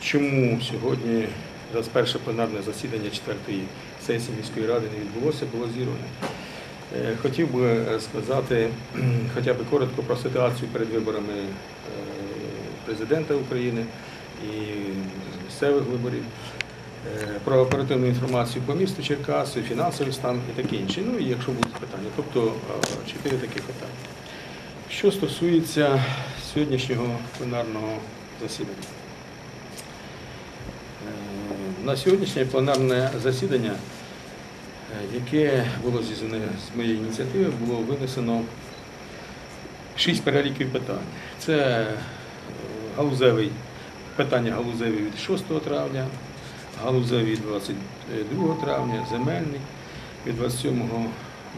чому сьогодні 21 пленарне засідання 4-ї сесії міської ради не відбулося, було зірване. Е, Хотів би сказати хоча б коротко про ситуацію перед виборами е, президента України і місцевих виборів, е, про оперативну інформацію по місту Черкаси, фінансовий стан і таке інше. Ну і якщо будуть питання, тобто чотири такі питання. Що стосується сьогоднішнього пленарного засідання. На сьогоднішнє пленарне засідання, е, яке було зізнане з моєї ініціативи, було винесено шість переліків питань. Це е, галузевий, питання галузеві від 6 травня, галузеві від 22 травня, земельний від 27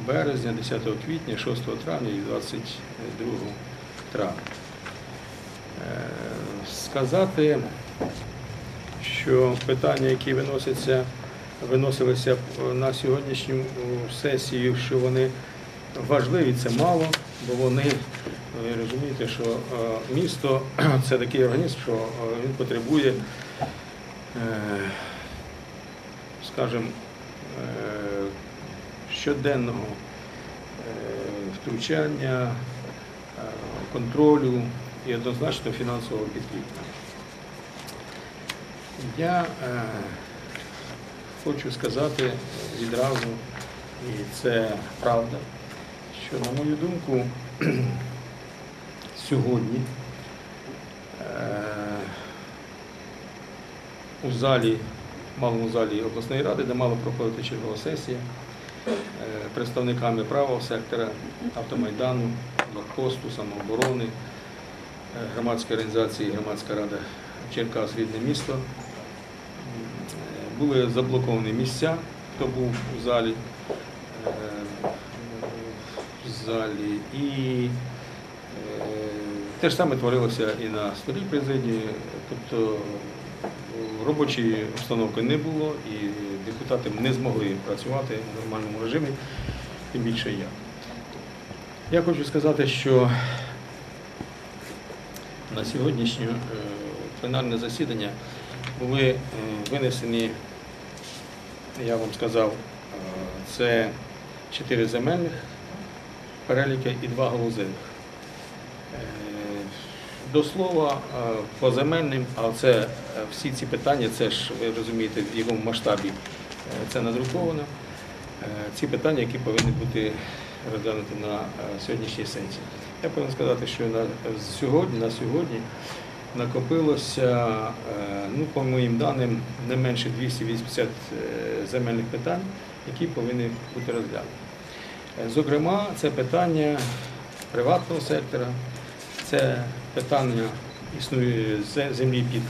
березня, 10 квітня, 6 травня і 22 травня. Е, Сказати, що питання, які виносяться, виносилися на сьогоднішню е, сесію, що вони важливі, це мало, бо вони, ви розумієте, що е, місто це такий організм, що е, він потребує, е, скажімо, е, щоденного е, втручання, е, контролю і однозначно фінансового підкріплення. Я е, хочу сказати відразу, і це правда, що, на мою думку, сьогодні е, у залі, малому залі обласної ради, де мала проходити чергова сесія, е, представниками правого сектора, автомайдану, блокпосту, самооборони, е, громадської організації, громадська рада Черкас рідне місто. Були заблоковані місця, хто був у залі, е, в залі. І е, те ж саме творилося і на столі президії, тобто робочої обстановки не було, і депутати не змогли працювати в нормальному режимі, тим більше я. Я хочу сказати, що на сьогоднішнє е, пленарне засідання були винесені, я вам сказав, е, це чотири земельних переліки і два галузевих. Е, До слова, е, по земельним, а це всі ці питання, це ж ви розумієте, в якому масштабі це надруковано. Ці питання, які повинні бути розглянуті на сьогоднішній сесії. Я повинен сказати, що на сьогодні, на сьогодні накопилося, е, ну, по моїм даним, не менше 280 е, земельних питань, які повинні бути розглянуті. Е, Зокрема, це питання приватного сектора, це питання землі під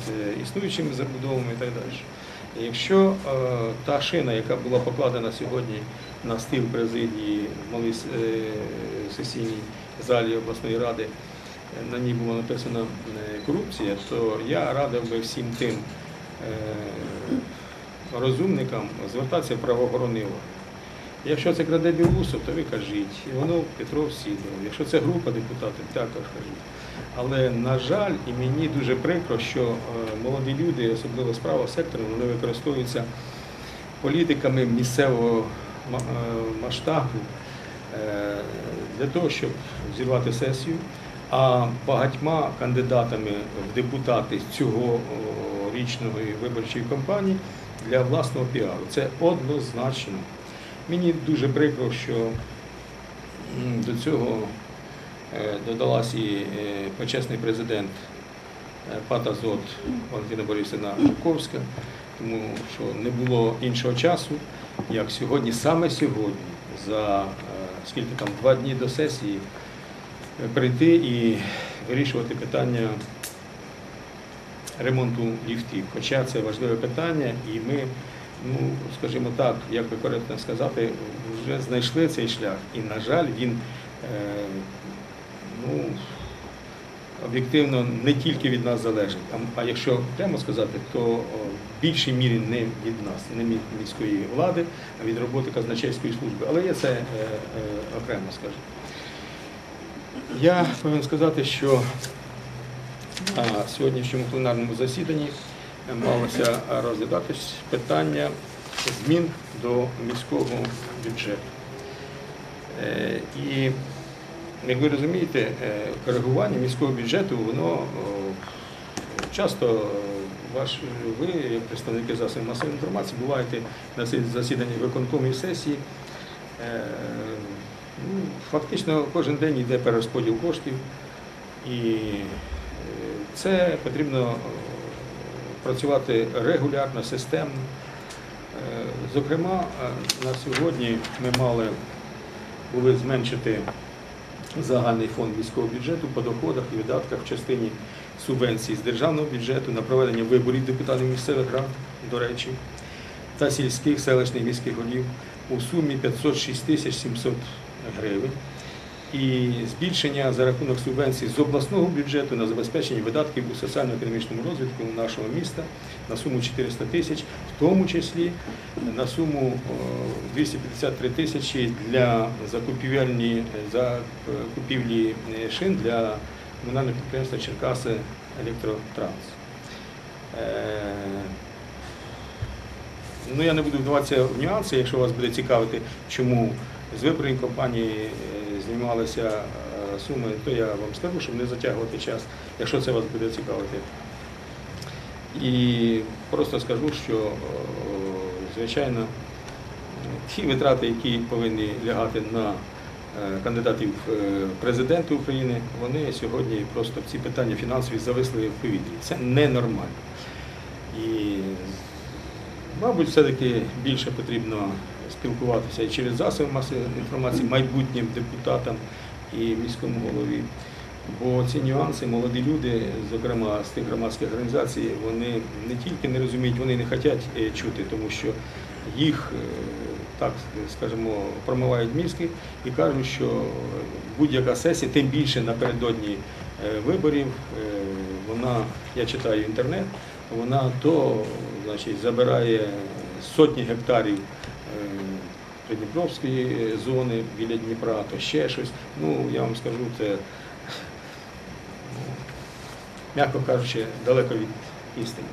існуючими забудовами і так далі. Якщо та шина, яка була покладена сьогодні на стіл президії в малій сесійній залі обласної ради, на ній було написано е, корупція, то я радив би всім тим е, розумникам звертатися в правоохоронний орган. Якщо це краде Білусов, то ви кажіть, Іванов Петров Сідоров. Якщо це група депутатів, також кажіть. Але, на жаль, і мені дуже прикро, що е, молоді люди, особливо з правого сектору, вони використовуються політиками місцевого масштабу для того, щоб зірвати сесію, а багатьма кандидатами в депутати цього річної виборчої кампанії для власного піару. Це однозначно. Мені дуже прикро, що до цього е, додалась і е, почесний президент е, ПАТ Валентина Борисівна Жуковська, тому що не було іншого часу, як сьогодні, саме сьогодні, за скільки там, два дні до сесії, прийти і вирішувати питання ремонту ліфтів. Хоча це важливе питання, і ми, ну скажімо так, як би коректно сказати, вже знайшли цей шлях. І, на жаль, він е, ну, об'єктивно не тільки від нас залежить. А, якщо прямо сказати, то в більшій мірі не від нас, не від міської влади, а від роботи казначейської служби. Але я це е, е, окремо скажу. Я повинен сказати, що на сьогоднішньому пленарному засіданні малося розглядатись питання змін до міського бюджету. Е, І, як ви розумієте, е, коригування міського бюджету, воно часто е, ваш, ви, як представники засобів масової інформації, буваєте на цих засіданнях виконкомів сесії. Фактично кожен день йде перерозподіл коштів, і е, це потрібно е, працювати регулярно, системно. Е, Зокрема, на сьогодні ми мали були зменшити загальний фонд міського бюджету по доходах і видатках в частині субвенцій з державного бюджету на проведення виборів депутатів місцевих рад, до речі, та сільських селищних міських голів у сумі 506 тисяч 700 гривень. І збільшення за рахунок субвенцій з обласного бюджету на забезпечення видатків у соціально-економічному розвитку нашого міста на суму 400 тисяч, в тому числі на суму 253 тисячі для закупівельні закупівлі е, шин для комунального підприємства Черкаси Електротранс. Е, Ну, я не буду вдаватися в нюанси, якщо вас буде цікавити, чому з виборів компанії е, знімалися е, суми, то я вам скажу, щоб не затягувати час, якщо це вас буде цікавити. І просто скажу, що, е, звичайно, ті витрати, які повинні лягати на кандидатів в президенти України, вони сьогодні просто ці питання фінансові зависли в повітрі. Це ненормально. І Мабуть, все-таки більше потрібно спілкуватися і через засоби масової інформації майбутнім депутатам і міському голові. Бо ці нюанси молоді люди, зокрема з тих громадських організацій, вони не тільки не розуміють, вони не хочуть е, чути, тому що їх, е, так скажімо, промивають мізки і кажуть, що будь-яка сесія, тим більше напередодні е, виборів, вона, я читаю інтернет, вона то значить, забирає сотні гектарів е, Придніпровської зони біля Дніпра, то ще щось. Ну, я вам скажу, це, ну, м'яко кажучи, далеко від істини.